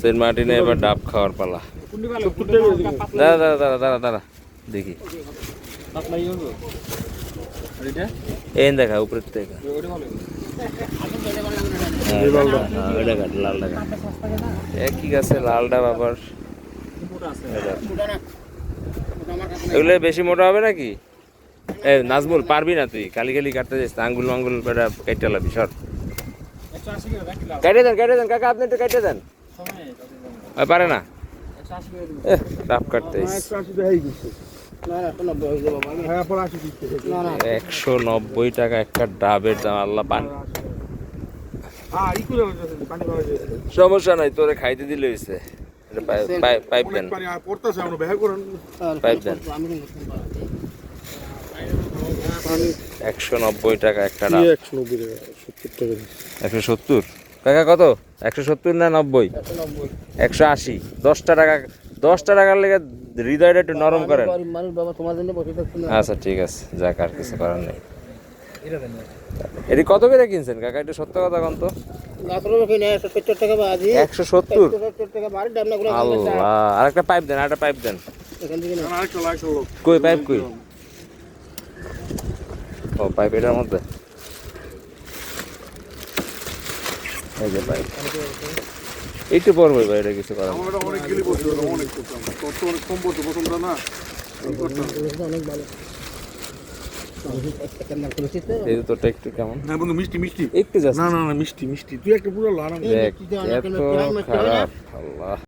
Saint মার্টিনে এবার ডাব খাওয়ার পালা। দাঁড়া দাঁড়া দাঁড়া দাঁড়া দাঁড়া দেখি। এই দেখা উপরের থেকে। হ্যাঁ, হ্যাঁ, কাট। একই গাছে লাল ডাব আবার। এগুলো বেশি মোটা হবে নাকি? এ নাজমুল পারবি না তুই? কালি কালি কাটতে যাস আঙ্গুল মাঙ্গুল এটা কেটে লাবি সর। কেটে দেন কেটে দেন কাকা আপনি একটু কেটে দেন। পারে না? ডাব কাটতে একশো নব্বই টাকা একটা ডাবের দাম আল্লাহ পান। সমস্যা নাই তোরে খাইতে দিলে হয়েছে এটা পাই- পাই- পাইপ দেন। পাইপ দেন। একশো নব্বই টাকা একটা ডাব। একশো সত্তর? কাকা কত? একশো সত্তর না নব্বই? একশো আশি। দশটা টাকা দশটা টাকার লেগে হৃদয়টা একটু নরম করেন। মানুষ বাবা তোমার জন্য বসে থাকছে না। আচ্ছা ঠিক আছে। যাক আর কিছু করার নেই। এটি কত করে কিনছেন? কাকা একটু সত্য কথা কন তো। একশো সত্তর? আল্লাহ। আর একটা পাইপ দেন আর একটা পাইপ দেন। কই পাইপ কই? ও পাইপ এটার মধ্যে? এই যে ভাই। একটু পড়ব ভাই এটা কিছু করার নেই। অনেক ভালো একটা মাল করেছিস তো? তোরটা একটু কেমন? হ্যাঁ বন্ধু মিষ্টি মিষ্টি। একটু যাচ্ছে না না না মিষ্টি মিষ্টি। তুই একটা পুরো লাড়া এত হয়, হয় না? খারাপ আল্লাহ।